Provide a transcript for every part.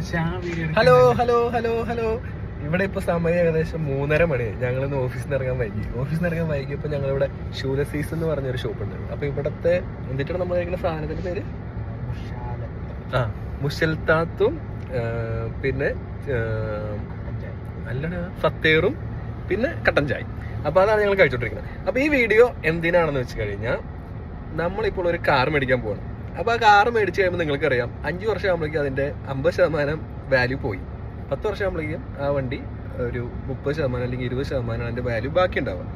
Hello hello hello hello. ഇവിടെ ഇപ്പൊ സമയം ഏകദേശം മൂന്നര മണി. ഞങ്ങൾ ഇന്ന് ഓഫീസിൽ നിന്ന് ഇറങ്ങാൻ വൈകി. ഓഫീസിൽ നിന്ന് ഇറങ്ങാൻ വൈകിയപ്പോ ഞങ്ങൾ ഇവിടെ ഷൂലസീസ് എന്ന് പറഞ്ഞൊരു ഷോപ്പ് ഉണ്ട്. അപ്പൊ ഇവിടത്തെ എന്നിട്ടാണ് നമ്മൾ കഴിക്കുന്ന സാധനത്തിന്റെ പേര്? ആ മുഷൽത്താത്തും പിന്നെ അല്ലടാ ഫത്തേറും പിന്നെ കട്ടൻ ചായ അപ്പൊ അതാണ് ഞങ്ങൾ കഴിച്ചോണ്ടിരിക്കുന്നത്. അപ്പൊ ഈ വീഡിയോ എന്തിനാണെന്ന് വെച്ച് കഴിഞ്ഞാൽ നമ്മളിപ്പോൾ ഒരു കാർ മേടിക്കാൻ പോകണം അപ്പൊ ആ കാറ് മേടിച്ച് കഴിയുമ്പോൾ നിങ്ങൾക്കറിയാം അഞ്ച് വർഷം ആകുമ്പോഴേക്കും അതിന്റെ അമ്പത് ശതമാനം വാല്യൂ പോയി. പത്ത് വർഷം ആകുമ്പോഴേക്കും ആ വണ്ടി ഒരു മുപ്പത് ശതമാനം അല്ലെങ്കിൽ ഇരുപത് ശതമാനം അതിന്റെ വാല്യൂ ബാക്കി ഉണ്ടാവുക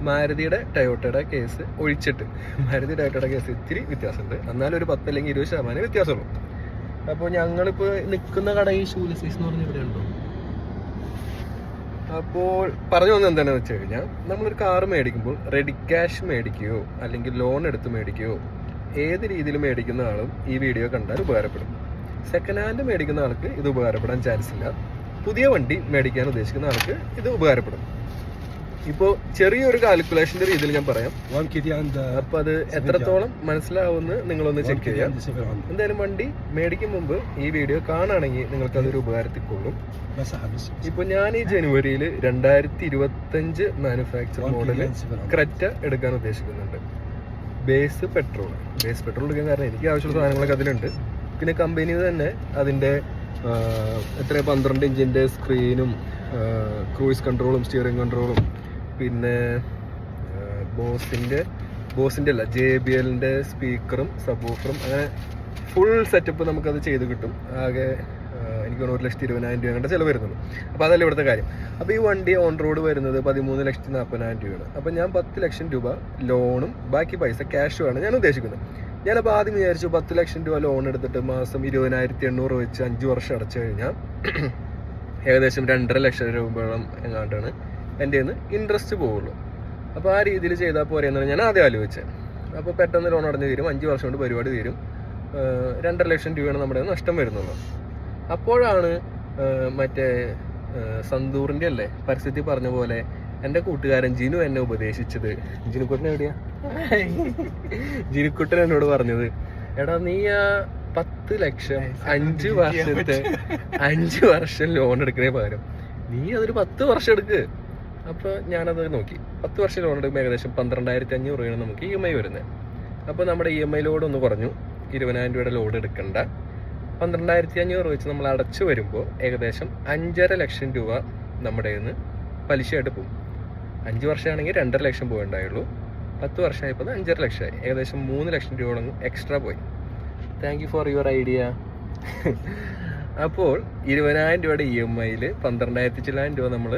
മാരുതിയുടെ ടയോട്ടയുടെ കേസ് ഒഴിച്ചിട്ട്. മാരുതി ടയോട്ടയുടെ കേസ് ഇത്തിരി വ്യത്യാസമുണ്ട്. എന്നാലും ഒരു പത്ത് അല്ലെങ്കിൽ ഇരുപത് ശതമാനം വ്യത്യാസമുള്ളൂ. അപ്പോൾ ഞങ്ങളിപ്പോൾ നിൽക്കുന്ന കട ഈ ഷൂലസീസ് എന്ന് പറഞ്ഞ ഇവിടെ ഉണ്ടോ? അപ്പോൾ പറഞ്ഞു വന്നത് എന്താണെന്ന് വെച്ച് കഴിഞ്ഞാൽ നമ്മളൊരു കാറ് മേടിക്കുമ്പോൾ റെഡി ക്യാഷ് മേടിക്കുകയോ അല്ലെങ്കിൽ ലോൺ എടുത്ത് മേടിക്കുകയോ ഏത് രീതിയിൽ മേടിക്കുന്ന ആളും ഈ വീഡിയോ കണ്ടാൽ ഉപകാരപ്പെടും. സെക്കൻഡ് ഹാൻഡ് മേടിക്കുന്ന ആൾക്ക് ഇത് ഉപകാരപ്പെടാൻ ചാൻസ് ഇല്ല. പുതിയ വണ്ടി മേടിക്കാൻ ഉദ്ദേശിക്കുന്ന ആൾക്ക് ഇത് ഉപകാരപ്പെടും. ഇപ്പോൾ ചെറിയൊരു കാൽക്കുലേഷന്റെ രീതിയിൽ ഞാൻ പറയാം. അപ്പോൾ അത് എത്രത്തോളം മനസ്സിലാവുമെന്ന് നിങ്ങളൊന്ന് ചെക്ക് ചെയ്യാം. എന്തായാലും വണ്ടി മേടിക്കും മുമ്പ് ഈ വീഡിയോ കാണുകയാണെങ്കിൽ നിങ്ങൾക്ക് അതൊരു ഉപകാരത്തിൽ കൊള്ളും ഇപ്പോൾ ഞാൻ ഈ ജനുവരിയിൽ രണ്ടായിരത്തി ഇരുപത്തഞ്ച് മാനുഫാക്ചർ മോഡൽ ക്രറ്റ എടുക്കാൻ ഉദ്ദേശിക്കുന്നു. ബേസ് പെട്രോൾ ബേസ് പെട്രോൾ എടുക്കാൻ കാരണം എനിക്ക് ആവശ്യമുള്ള സാധനങ്ങളൊക്കെ അതിലുണ്ട്. പിന്നെ കമ്പനി തന്നെ അതിന്റെ എത്ര പന്ത്രണ്ട് ഇഞ്ചിന്റെ സ്ക്രീനും ക്രൂയിസ് കൺട്രോളും സ്റ്റിയറിംഗ് കൺട്രോളും പിന്നെ ബോസിന്റെ ബോസിന്റെ അല്ല ജെ ബി എല്ലിന്റെ സ്പീക്കറും സബൂഫറും അങ്ങനെ ഫുൾ സെറ്റപ്പ് നമുക്കത് ചെയ്ത് കിട്ടും. ആകെ എനിക്ക് ഒരു ലക്ഷത്തി ഇരുപതിനായിരം രൂപ കണ്ട ചിലവ് വരുന്നുള്ളൂ. അപ്പോൾ അതല്ല ഇവിടുത്തെ കാര്യം. അപ്പോൾ ഈ വണ്ടി ഓൺ റോഡ് വരുന്നത് പതിമൂന്ന് ലക്ഷത്തി നാൽപ്പതിനായിരം രൂപയാണ്. അപ്പോൾ ഞാൻ പത്ത് ലക്ഷം രൂപ ലോണും ബാക്കി പൈസ ക്യാഷുമാണ് ഞാൻ ഉദ്ദേശിക്കുന്നത്. ഞാനപ്പോൾ ആദ്യം വിചാരിച്ചു പത്ത് ലക്ഷം രൂപ ലോൺ എടുത്തിട്ട് മാസം ഇരുപതിനായിരത്തി എണ്ണൂറ് വെച്ച് അഞ്ച് വർഷം അടച്ചു കഴിഞ്ഞാൽ ഏകദേശം രണ്ടര ലക്ഷം രൂപയോളം എങ്ങാണ്ടാണ് എന്റെ നിന്ന് ഇൻട്രസ്റ്റ് പോവുള്ളൂ. അപ്പോൾ ആ രീതിയിൽ ചെയ്താൽ പോരെ എന്നാണ് ഞാൻ ആദ്യം ആലോചിച്ചത് അപ്പോൾ പെട്ടെന്ന് ലോൺ അടഞ്ഞു തീരും അഞ്ച് വർഷം കൊണ്ട് പരിപാടി തീരും. രണ്ടര ലക്ഷം രൂപയാണ് നമ്മുടെ നഷ്ടം വരുന്നുള്ളൂ. അപ്പോഴാണ് മറ്റേ സന്തൂറിന്റെ സന്തൂറിന്റെ അല്ലേ പരസ്യത്തിൽ പറഞ്ഞ പോലെ എന്റെ കൂട്ടുകാരൻ ജിനു എന്നെ ഉപദേശിച്ചത്. ജിനുക്കുട്ടൻ എവിടെയാ? ജിനുക്കുട്ടൻ എന്നോട് പറഞ്ഞത് എടാ നീ ആ പത്ത് ലക്ഷം അഞ്ച് വർഷത്തെ അഞ്ച് വർഷം ലോൺ എടുക്കുന്നേ പകരം നീ അതൊരു പത്ത് വർഷം എടുക്ക്. അപ്പൊ ഞാനത് നോക്കി. പത്ത് വർഷം ലോൺ എടുക്കുമ്പോൾ ഏകദേശം പന്ത്രണ്ടായിരത്തി അഞ്ഞൂറ് രൂപയാണ് നമുക്ക് ഇ എം ഐ വരുന്നത്. അപ്പോൾ നമ്മുടെ ഇ എം ഐ ലോഡ് ഒന്ന് പറഞ്ഞു ഇരുപതിനായിരം രൂപയുടെ ലോഡ് എടുക്കണ്ട. പന്ത്രണ്ടായിരത്തി അഞ്ഞൂറ് വെച്ച് നമ്മൾ അടച്ചു വരുമ്പോൾ ഏകദേശം അഞ്ചര ലക്ഷം രൂപ നമ്മുടെ നിന്ന് പലിശയായിട്ട് പോകും. അഞ്ച് വർഷമാണെങ്കിൽ രണ്ടര ലക്ഷം പോകണ്ടായുള്ളൂ പത്ത് വർഷമായപ്പോൾ അഞ്ചര ലക്ഷമായി. ഏകദേശം മൂന്ന് ലക്ഷം രൂപയോളം എക്സ്ട്രാ പോയി. Thank you for your idea അപ്പോൾ ഇരുപതിനായിരം രൂപയുടെ ഇ എം ഐയിൽ പന്ത്രണ്ടായിരത്തി ചില്ലായിരം രൂപ നമ്മൾ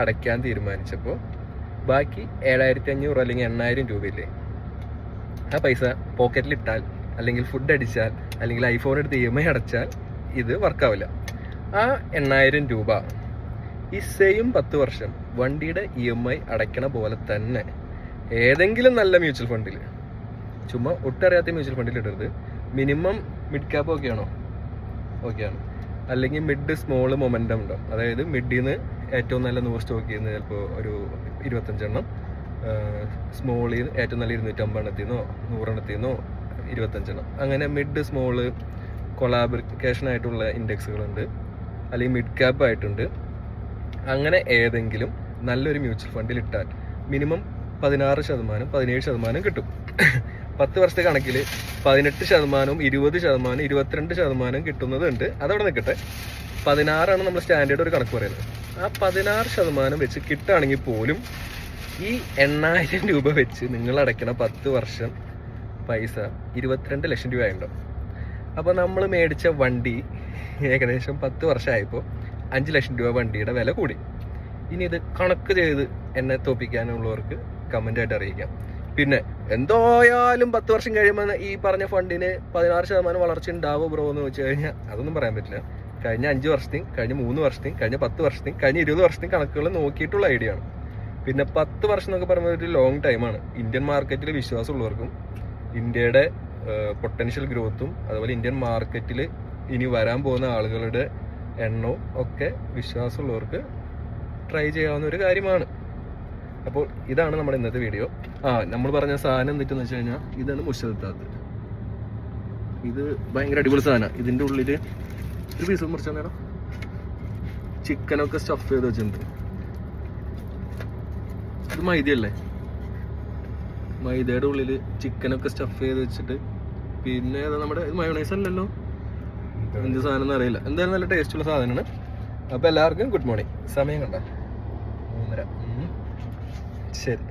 അടയ്ക്കാൻ തീരുമാനിച്ചപ്പോൾ ബാക്കി ഏഴായിരത്തി അഞ്ഞൂറ് അല്ലെങ്കിൽ എണ്ണായിരം രൂപയില്ലേ? ആ പൈസ പോക്കറ്റിൽ ഇട്ടാൽ അല്ലെങ്കിൽ ഫുഡ് അടിച്ചാൽ അല്ലെങ്കിൽ ഐഫോൺ എടുത്ത് ഇ എം ഐ അടച്ചാൽ ഇത് വർക്കാവില്ല ആ എണ്ണായിരം രൂപ ഈ സെയിം പത്ത് വർഷം വണ്ടിയുടെ ഇ എം ഐ അടയ്ക്കണ പോലെ തന്നെ ഏതെങ്കിലും നല്ല മ്യൂച്വൽ ഫണ്ടിൽ ചുമ്മാ ഒട്ടറിയാത്ത മ്യൂച്വൽ ഫണ്ടിൽ ഇടരുത്. മിനിമം മിഡ് ക്യാപ്പ് ഒക്കെ ആണോ? ഓക്കെയാണ് അല്ലെങ്കിൽ മിഡ് സ്മോൾ മൊമെന്റം ഉണ്ടാവും അതായത് മിഡിൽ നിന്ന് ഏറ്റവും നല്ല നൂറ് സ്റ്റോക്ക് ചെയ്യുന്ന ചിലപ്പോൾ ഒരു ഇരുപത്തഞ്ചെണ്ണം. സ്മോളിൽ നിന്ന് ഏറ്റവും നല്ല ഇരുന്നൂറ്റമ്പതെണ്ണത്തിൽ നിന്നോ നൂറെണ്ണത്തിൽ നിന്നോ ഇരുപത്തഞ്ചെണ്ണം. അങ്ങനെ മിഡ് സ്മോൾ കൊളാബറിക്കേഷൻ ആയിട്ടുള്ള ഇൻഡെക്സുകളുണ്ട്. അല്ലെങ്കിൽ മിഡ് ക്യാപ്പ് ആയിട്ടുണ്ട്. അങ്ങനെ ഏതെങ്കിലും നല്ലൊരു മ്യൂച്വൽ ഫണ്ടിൽ ഇട്ടാൽ മിനിമം പതിനാറ് ശതമാനം പതിനേഴ് ശതമാനം കിട്ടും. പത്ത് വർഷത്തെ കണക്കിൽ പതിനെട്ട് ശതമാനവും ഇരുപത് ശതമാനം ഇരുപത്തിരണ്ട് ശതമാനം കിട്ടുന്നതുണ്ട്. അതവിടെ നിൽക്കട്ടെ. പതിനാറാണ് നമ്മൾ സ്റ്റാൻഡേർഡ് ഒരു കണക്ക് പറയുന്നത്. ആ പതിനാറ് ശതമാനം വെച്ച് കിട്ടുകയാണെങ്കിൽ പോലും ഈ എണ്ണായിരം രൂപ വെച്ച് നിങ്ങൾ അടയ്ക്കണ പത്ത് വർഷം പൈസ ഇരുപത്തിരണ്ട് ലക്ഷം രൂപ ഉണ്ടാവും അപ്പോൾ നമ്മൾ മേടിച്ച വണ്ടി ഏകദേശം പത്ത് വർഷമായപ്പോൾ അഞ്ച് ലക്ഷം രൂപ വണ്ടിയുടെ വില കൂടി. ഇനി ഇത് കണക്ക് ചെയ്ത് എന്നെ തോപ്പിക്കാനുള്ളവർക്ക് കമന്റായിട്ട് അറിയിക്കാം. പിന്നെ എന്തായാലും പത്ത് വർഷം കഴിയുമ്പോൾ ഈ പറഞ്ഞ ഫണ്ടിന് പതിനാറ് ശതമാനം വളർച്ച ഉണ്ടാവുമോ ബ്രോ എന്ന് വെച്ച് കഴിഞ്ഞാൽ അതൊന്നും പറയാൻ പറ്റില്ല. കഴിഞ്ഞ അഞ്ച് വർഷത്തെയും കഴിഞ്ഞ മൂന്ന് വർഷത്തെയും കഴിഞ്ഞ പത്ത് വർഷത്തെയും കഴിഞ്ഞ ഇരുപത് വർഷത്തെയും കണക്കുകൾ നോക്കിയിട്ടുള്ള ഐഡിയ ആണ്. പിന്നെ പത്ത് വർഷം എന്നൊക്കെ പറയുമ്പോൾ ഒരു ലോങ് ടൈമാണ് ഇന്ത്യൻ മാർക്കറ്റിൽ വിശ്വാസമുള്ളവർക്കും ഇന്ത്യയുടെ പൊട്ടൻഷ്യൽ ഗ്രോത്തും അതുപോലെ ഇന്ത്യൻ മാർക്കറ്റിൽ ഇനി വരാൻ പോകുന്ന ആളുകളുടെ എണ്ണവും ഒക്കെ വിശ്വാസമുള്ളവർക്ക് ട്രൈ ചെയ്യാവുന്ന ഒരു കാര്യമാണ്. അപ്പോൾ ഇതാണ് നമ്മുടെ ഇന്നത്തെ വീഡിയോ ആ നമ്മൾ പറഞ്ഞ സാധനം എന്തിട്ടെന്ന് വെച്ച് കഴിഞ്ഞാൽ ഇതാണ് മുഷൽത്താത്ത് ഇത് ഭയങ്കര അടിപൊളി സാധനമാണ് ഇതിന്റെ ഉള്ളിൽ ഒരു പീസ് മുറിച്ചാൽ നേരം ചിക്കനൊക്കെ സ്റ്റഫ് ചെയ്ത് വെച്ചിട്ടുണ്ട്. ഇത് മൈദയല്ലേ? മൈദയുടെ ഉള്ളിൽ ചിക്കനൊക്കെ സ്റ്റഫ് ചെയ്ത് വെച്ചിട്ട് പിന്നെ നമ്മുടെ മയോണൈസ് അല്ലല്ലോ? എന്ത് സാധനം അറിയില്ല. എന്തായാലും നല്ല ടേസ്റ്റുള്ള സാധനമാണ്. അപ്പോൾ എല്ലാവർക്കും ഗുഡ് മോർണിംഗ് സമയം കണ്ടോ? മൂന്നര. ശരി.